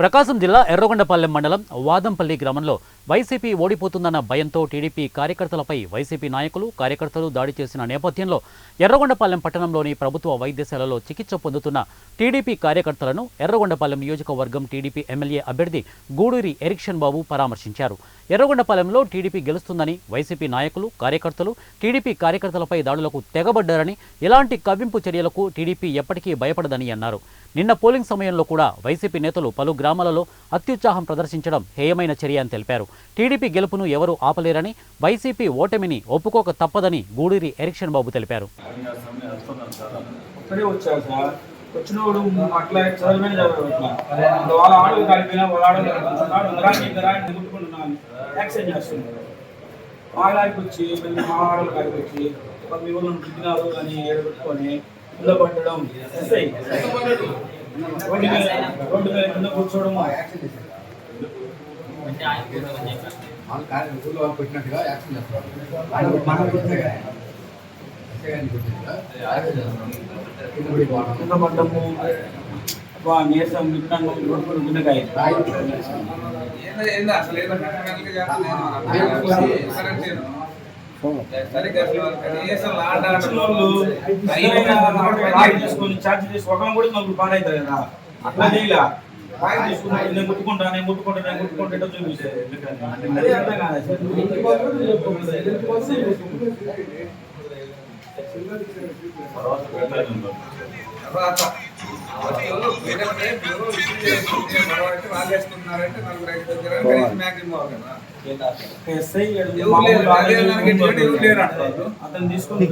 ప్రకాశం జిల్లా ఎర్రగొండపాలెం మండలం వాదంపల్లి గ్రామంలో వైసీపీ ఓడిపోతుందన్న భయంతో టీడీపీ కార్యకర్తలపై వైసీపీ నాయకులు కార్యకర్తలు దాడి చేసిన నేపథ్యంలో ఎర్రగొండపాలెం పట్టణంలోని ప్రభుత్వ వైద్యశాలలో చికిత్స పొందుతున్న టీడీపీ కార్యకర్తలను ఎర్రగొండపాలెం నియోజకవర్గం టీడీపీ ఎమ్మెల్యే అభ్యర్థి గూడూరి ఎరిక్షన్ బాబు పరామర్శించారు. ఎర్రగొండపాలెంలో టీడీపీ గెలుస్తుందని వైసీపీ నాయకులు కార్యకర్తలు టీడీపీ కార్యకర్తలపై దాడులకు తెగబడ్డారని ఇలాంటి కవ్వింపు చర్యలకు టీడీపీ ఎప్పటికీ భయపడదని అన్నారు. నిన్న పోలింగ్ సమయంలో కూడా వైసీపీ నేతలు పలు గ్రామాలలో అత్యుత్సాహం ప్రదర్శించడం హేయమైన చర్య అని తెలిపారు. టీడీపీ గెలుపును ఎవరూ ఆపలేరని వైసీపీ ఓటమిని ఒప్పుకోక తప్పదని గూడూరి ఎరిక్షన్ బాబు తెలిపారు. ఇక్కడే అట్లా చదివిన చదవడం వాళ్ళ ఆడలు కలిపినా వాళ్ళ ఆడలు కలిపినాడు ఇంద్రాన్ని వాళ్ళకి వచ్చి మా ఆడలు కలిపి వచ్చి మీ ఊళ్ళో తిరిగినారు అని ఏడబెట్టుకొని ఎస్ఐ. రోడ్డు మీద కింద కూర్చోవడం పెట్టినట్టుగా యాక్షన్ చేస్తారు వాళ్ళు మనం పెట్టినట్టుగా కింద పడ్డము అబ్బా నీరసం విన్నాను రోడ్డు గుండెకాయ అసలు ఛార్జ్ చేసి కూడా నలుగురు పాడైతారు కదా అట్లా చేయలే నేను ముట్టుకుంటా నేను ముట్టుకుంటా నేను అర్థం కాదు తర్వాత లేరు, అంటారు. అతను తీసుకొని